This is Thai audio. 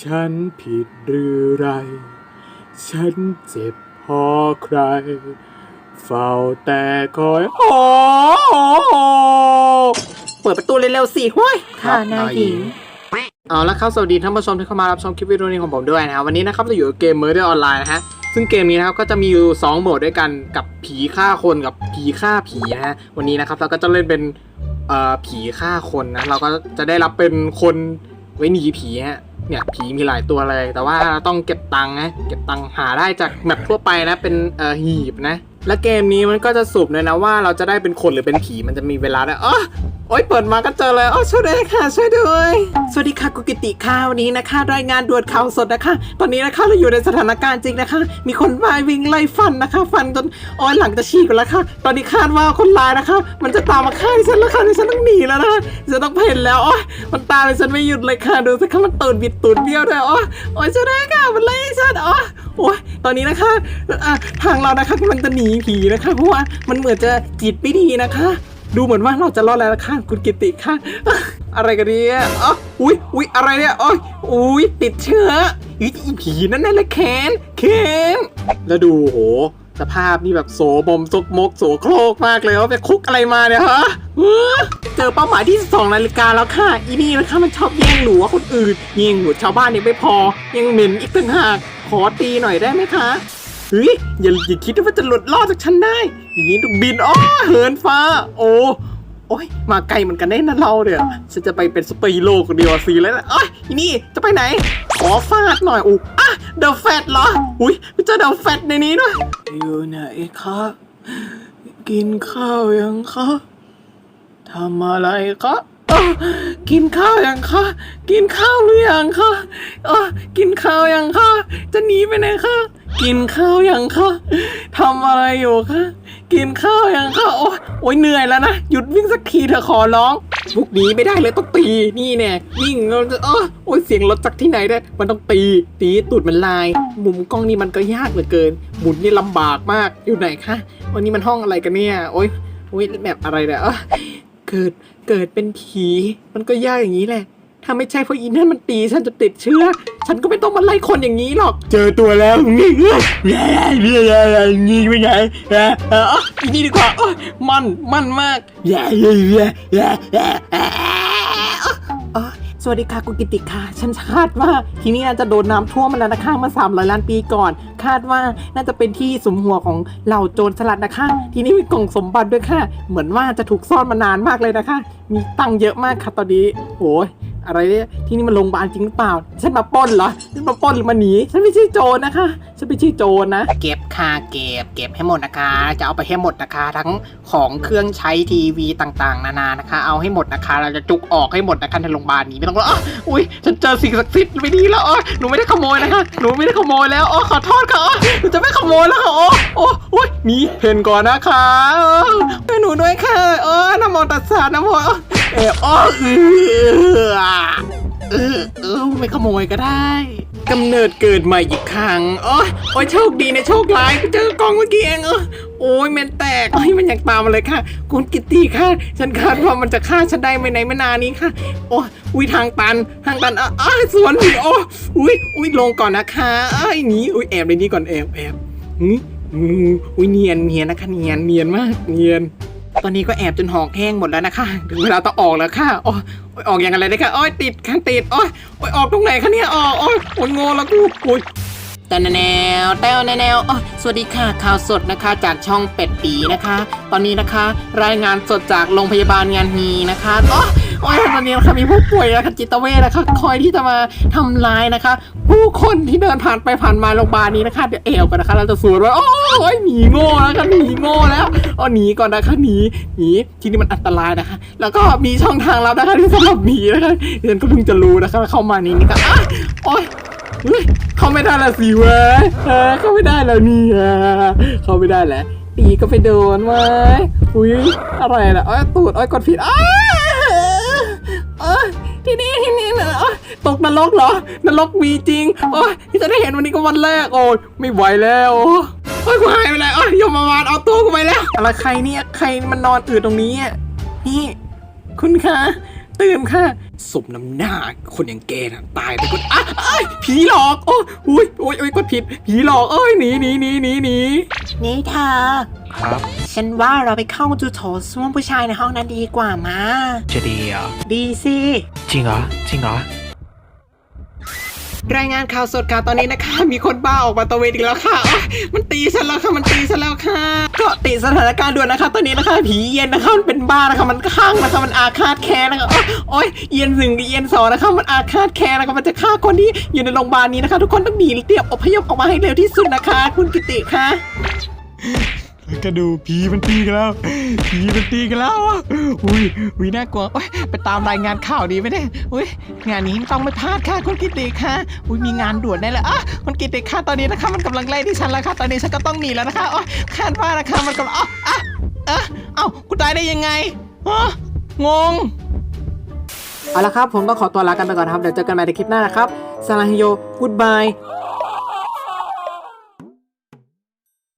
ฉันผิดหรือไร ฉันเจ็บเพอใคร เฝ้าแต่คอยโอ้เปิดประตูเร็วๆสิห้วยค่ะนายหญิง เอาละครับสวัสดีท่านผู้ชมที่เข้ามารับชมคลิปวิดีโอนี้ของผมด้วยนะครับวันนี้นะครับเราอยู่กับเกม Murder Online นะฮะซึ่งเกมนี้นะครับก็จะมีอยู่ 2 โหมดด้วยกันกับผีฆ่าคนกับผีฆ่าผีนะฮะวันนี้นะครับเราก็จะเล่นเป็นเอ่อผีฆ่าคนนะเราก็จะได้รับเป็นคนไว้หนีผีฮะ เนี่ยผีมีหลายตัวเลย แต่ว่าเราต้องเก็บตังค์นะ เก็บตังค์หาได้จากแมปทั่วไปนะ เป็นเอ่อหีบนะ และเกมนี้มันก็จะสุ่มเลยนะว่าเราจะได้เป็นคนหรือเป็นผีมันจะมีเวลาได้อ๋อโอ๊ยเปิดมาก็เจอเลยอ๋อช่วยด้วยค่ะช่วยด้วยสวัสดีค่ะกุกิติค่ะวันนี้นะคะ รายงานด่วนข่าวสดนะคะ ตอนนี้นะคะเราอยู่ในสถานการณ์จริงนะคะ มีคนร้ายวิ่งไล่ฟันนะคะ ฟันจนอ้ยหลังจะฉีกกันแล้วค่ะ ตอนนี้คาดว่าคนร้ายนะคะ มันจะตามมาฆ่าดิฉันแล้วค่ะดิฉันต้องหนีแล้วนะคะต้องเพ่นแล้วอ๊ยมันตามดิฉันไม่หยุดเลยค่ะดูสิคะมันตูดบิดตูดเบี้ยวด้วยอ๊ยโอ๊ยช่วยด้วยค่ะมันไล่ฉันอ๋อโอ๊ยตอนนี้นะคะอะทางเรานะคะกำลังจะหนีีผีนะคะเพราะว่ามันเหมือนจะจิตไม่ดีนะคะ ดูเหมือนว่าเราจะรอดแล้วค่ะคุณกิติค่ะ อะไรกันเนี่ยอ๋ออุ้ยอุ้ยอะไรเนี่ยอ๋ออุ้ยติดเชื้ออีอีผีนั่นน่ะแหละแคนแคนแล้วดูโหสภาพนี่แบบโสมมซกมกโสโครกมากเลยว่าไปคุกอะไรมาเนี่ยฮะเจอเป้าหมายที่สองนาฬิกาแล้วค่ะ อีนี่นะคะมันชอบแย่งหนูว่าคนอื่นแย่งหนูชาวบ้านยังไม่พอยังเหม็นอีกต่างหากขอตีหน่อยได้ไหมคะ เฮ้ยอย่าอย่าคิดว่าจะหลุดรอดจากฉันได้ อย่างนี้ต้องบินอ้อเหินฟ้า โอ้โอ้ยมาไกลเหมือนกันได้นะเราเนี่ยฉันจะไปเป็นสเปรย์โลกคนเดียวสิแล้วนะอ้ยนี่จะไปไหน ขอฟาดหน่อยอุ๊อะเดอะแฟตเหรอ อุ้ยเจอเดอะแฟตในนี้ด้วย อยู่ไหนคะกินข้าวยังคะทำอะไรคะอ้าวกินข้าวยังคะ กินข้าวหรือยังคะอ้าวกินข้าวยังคะ จะหนีไปไหนคะ กินข้าวยังคะทำอะไรอยู่คะกินข้าวยังคะโอ้โอยเหนื่อยแล้วนะ หยุดวิ่งสักทีเถอะขอร้องพวกนี้ไม่ได้เลยต้องตีนี่แน่วิ่งเราจะเออโอ้ยเสียงรถจากที่ไหนได้มันต้องตี ตีตูดมันลาย มุมกล้องนี่มันก็ยากเหลือเกิน หมุนนี่ลำบากมากอยู่ไหนคะวันนี้มันห้องอะไรกันเนี่ยโอ้ยโอ้ยแบบอะไรเนี่ยเออเกิดเกิดเป็นผีมันก็ยากอย่างนี้แหละ ถ้าไม่ใช่เพราะอีนั่นมันตีฉันจะติดเชื้อ ฉันก็ไม่ต้องมาไล่คนอย่างนี้หรอก เจอตัวแล้วนี่เอ้ยแย่แย่แย่แย่นี่ไม่ไงแย่เอออีนี่ดีกว่าเอ้มันมันมากแย่แย่แย่แย่แย่แย่อ๋อสวัสดีค่ะคุณกิติค่ะ ฉันคาดว่าที่นี่น่าจะโดนน้ำท่วมมาแล้วนะคะมื่อสามร้อยล้านปีก่อน คาดว่าน่าจะเป็นที่สมหัวของเหล่าโจรสลัดนะคะ ที่นี่มีกล่องสมบัติด้วยค่ะ เหมือนว่าจะถูกซ่อนมานานมากเลยนะคะ มีตังเยอะมากค่ะตอนนี้โอ้ย อะไรเนี่ยที่นี่มันโรงพยาบาลจริงหรือเปล่า ฉันมาปล้นเหรอ ฉันมาปล้นหรือมาหนี ฉันไม่ใช่โจรนะคะ ฉันไม่ใช่โจรนะ เก็บค่ะเก็บ เก็บให้หมดนะคะ จะเอาไปให้หมดนะคะ ทั้งของเครื่องใช้ทีวีต่างๆ นานานะคะ เอาให้หมดนะคะ เราจะจุกออกให้หมดนะคะในโรงพยาบาลนี้ไม่ต้องรออ้าวอุ้ยฉันเจอสิ่งศักดิ์สิทธิ์ไม่ดีแล้วอ๋อหนูไม่ได้ขโมยนะคะ หนูไม่ได้ขโมยแล้วอ๋อขอโทษค่ะอ๋อหนูจะไม่ขโมยแล้วค่ะอ๋อโอ้อุ้ยหนีเห็นก่อนนะคะอ๋อช่วยหนูด้วยค่ะเออน้ำมนตัดสาน้ำมนเอออ๋อเออเออเออไม่ขโมยก็ได้ กำเนิดเกิดใหม่อีกครั้งโอ้ยโอ้ยโชคดีนะโชคร้ายเจอกล่องเมื่อกี้เองเออโอ้ยแมนแตกโอ้ยมันอยากตามมาเลยค่ะ คุณกิตตี้ค่ะ ฉันคาดว่ามันจะฆ่าฉันได้ไม่ไหนไม่นานนี้ค่ะ โอ้ยอุ้ยทางตันทางตันอะอ้าสวนหนีโอ้อุ้ยอุ้ยลงก่อนนะคะอ้ายหนีอุ้ยแอบในนี้ก่อนแอบแอบอืมอุ้ยเนียนเนียนนะคะเนียนเนียนมากเนียน ตอนนี้ก็แอบจนหอกแห้งหมดแล้วนะคะ ถึงเวลาต้องออกแล้วค่ะโอ้ยอออกอย่างอะไรได้ค่ะโอ้ยติดข้างติดโอ้ยโอ้ยออกตรงไหนคะเนี่ยออกโอ้ยโอ้ยงงแล้วกูโอ้ยแต่แนวแต้วแนวอ๋อสวัสดีค่ะ ข่าวสดนะคะ จากช่องเป็ดปีนะคะ ตอนนี้นะคะ รายงานสดจากโรงพยาบาลงานฮีนะคะอ๋อ โอ้ยตอนนี้นะคะมีผู้ป่วยนะคะจิตเวชนะคะคอยที่จะมาทำร้ายนะคะ ผู้คนที่เดินผ่านไปผ่านมาโรงพยาบาลนี้นะคะเดี๋ยวเอวกันนะคะ เราจะสวนว่าโอ้ยหนีโง่แล้วค่ะหนีโง่แล้วอ๋อหนีก่อนนะคะหนีหนีที่นี่มันอันตรายนะคะ แล้วก็มีช่องทางลับนะคะที่สำหรับหนีนะคะเรียนก็เพิ่งจะรู้นะคะ เข้ามานี้นี่ก็อะโอ้ยเฮ้ยเข้าไม่ได้ละสิเว้ยเข้าไม่ได้แล้วนี่เข้าไม่ได้แล้วตีก็ไปโดนไว้ยอุ้ยอะไรล่ะอ้อยตูดอ้อยกดผิดอ้าย ที่นี่ที่นี่เหรอตกนรกเหรอนรกมีจริงโอ้ยที่จะได้เห็นวันนี้ก็วันแรกโอ้ยไม่ไหวแล้วโอ้ยกูหายไปแล้วอ้อยยมมาบาลเอาตัวกูไปแล้วอะไรใครเนี่ยใครมันนอนอืดตรงนี้นี่คุณคะตื่นค่ะ สมน้ำหน้าคนอย่างแกนะตายไปคนอะอ้ายผีหลอก โอ้ยอุ้ยอุ้ยอุ้ยกดผิด ผีหลอก เอ้ยหนีหนีหนีหนีหนีนี่เธอครับฉันว่าเราไปเข้าจูโถส้วมผู้ชายในห้องนั้นดีกว่ามาจะดีเหรอดีสิ จริงเหรอจริงเหรอรายงานข่าวสดค่ะตอนนี้นะคะ มีคนบ้าออกมาตระเวนอีกแล้วค่ะโอ๊ยมันตีฉัน แล้วค่ะมันตีซะแล้วค่ะก็ติดสถานการณ์ด่วนนะคะ ตอนนี้นะคะผีเย็นนะคะมันเป็นบ้านะคะมันข้างนะคะมันอาฆาตแค้นนะคะโอ๊ยโอ๊ยเย็นหนึ่งเย็นสองนะคะมันอาฆาตแค้นนะคะมันจะฆ่าคนที่อยู่ในโรงพยาบาลนี้นะคะ ทุกคนต้องหนีเตรียมอพยพออกมาให้เร็วที่สุดนะคะ คุณกิติคะ ก็ดูผีมันตีกันแล้วผีมันตีกันแล้วอุ้ยอุ้ยน่ากลัวโอ้ยไปตามรายงานข่าวดีไหมเนี่ยอุ้ยงานนี้ต้องไม่พลาดค่ะคุณกิติค่ะอุ้ยมีงานด่วนแน่เลยอะคุณกิติค่ะตอนนี้นะคะมันกำลังไล่ที่ฉันแล้วค่ะตอนนี้ฉันก็ต้องหนีแล้วนะคะโอ๋อคาดว่านะคะมันกำลังอ๋ออะอะเอ้ากูตายได้ยังไงอ๋องงเอาละครับ ผมต้องขอตัวลากันไปก่อนครับ เดี๋ยวเจอกันใหม่ในคลิปหน้านะครับสลาฮิโยกูดบาย